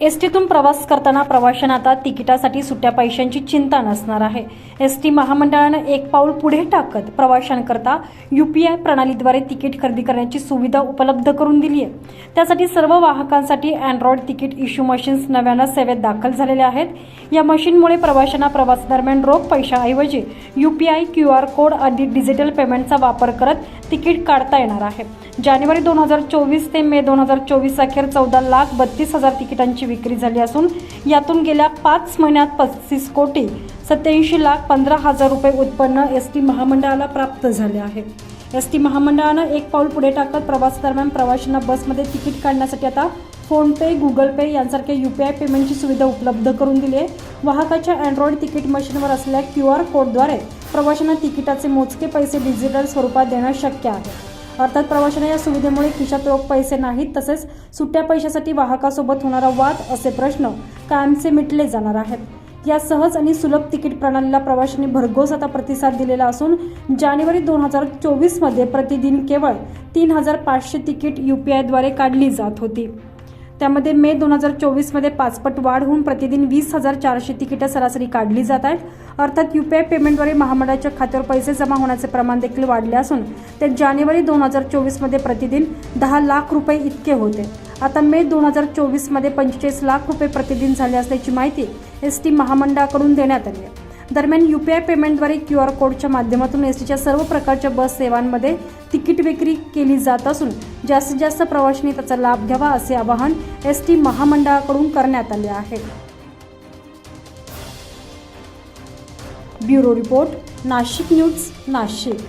S टीतून प्रवास करताना प्रवाशांना आता तिकिटासाठी सुट्या पैशांची चिंता नसणार आहे. एस टी महामंडळानं एक पाऊल पुढे टाकत प्रवाशांकरता यू पी आय प्रणालीद्वारे तिकीट खरेदी करण्याची सुविधा उपलब्ध करून दिली आहे. त्यासाठी सर्व वाहकांसाठी अँड्रॉइड तिकीट इश्यू मशीन्स नव्यानं सेवेत दाखल झालेल्या आहेत. या मशीनमुळे प्रवाशांना प्रवासादरम्यान रोख पैशाऐवजी U P I Q R code आदी डिजिटल पेमेंटचा वापर करत तिकीट काढता येणार आहे. जानेवारी दोन हजार चोवीस ते मे दोन हजार चोवीस अखेर चौदा लाख बत्तीस हजार तिकिटांची विक्री झाली असून यातून गेल्या पाच महिन्यात पस्तीस कोटी सत्याऐंशी लाख पंधरा हजार रुपये उत्पन्न एस टी महामंडळाला प्राप्त झाले आहे. एस टी महामंडळानं एक पाऊल पुढे टाकत प्रवासादरम्यान प्रवाशांना बसमध्ये तिकीट काढण्यासाठी आता फोनपे गुगल पे यांसारख्या यू पी आय पेमेंटची सुविधा उपलब्ध करून दिली आहे. वाहकाच्या अँड्रॉइड तिकीट मशीनवर असलेल्या क्यू आर कोडद्वारे प्रवाशांना तिकिटाचे मोजके पैसे डिजिटल स्वरूपात देणं शक्य आहे. अर्थात प्रवाशांना या सुविधेमुळे खिशात रोख पैसे नाहीत तसेच सुट्ट्या पैशासाठी वाहकासोबत होणारा वाद असे प्रश्न कायमचे मिटले जाणार आहेत. या सहज आणि सुलभ तिकीट प्रणालीला प्रवाशांनी भरघोस आता प्रतिसाद दिलेला असून जानेवारी दोन हजार चोवीसमध्ये प्रतिदिन केवळ तीन हजार पाचशे तिकीट यू पी आयद्वारे काढली जात होती. त्यामध्ये मे दोन हजार चोवीसमध्ये पाचपट वाढ होऊन प्रतिदिन वीस हजार चारशे तिकिटं सरासरी काढली जात आहेत. अर्थात यू पी आय पेमेंटद्वारे महामंडळाच्या खात्यावर पैसे जमा होण्याचे प्रमाण देखील वाढले असून ते जानेवारी दोन हजार चोवीसमध्ये प्रतिदिन दहा लाख रुपये इतके होते. आता मे दोन हजार चोवीसमध्ये पंचेचाळीस लाख रुपये प्रतिदिन झाले असल्याची माहिती एस टी महामंडळाकडून देण्यात आली आहे. दरम्यान यू पी आय पेमेंटद्वारे क्यू आर कोडच्या माध्यमातून एस टीच्या सर्व प्रकारच्या बस सेवांमध्ये तिकीट विक्री केली जात असून जास्तीत जास्त प्रवाशांनी त्याचा लाभ घ्यावा असे आवाहन एस टी महामंडळाकडून करण्यात आले आहे. Bureau report Nashik news Nashik.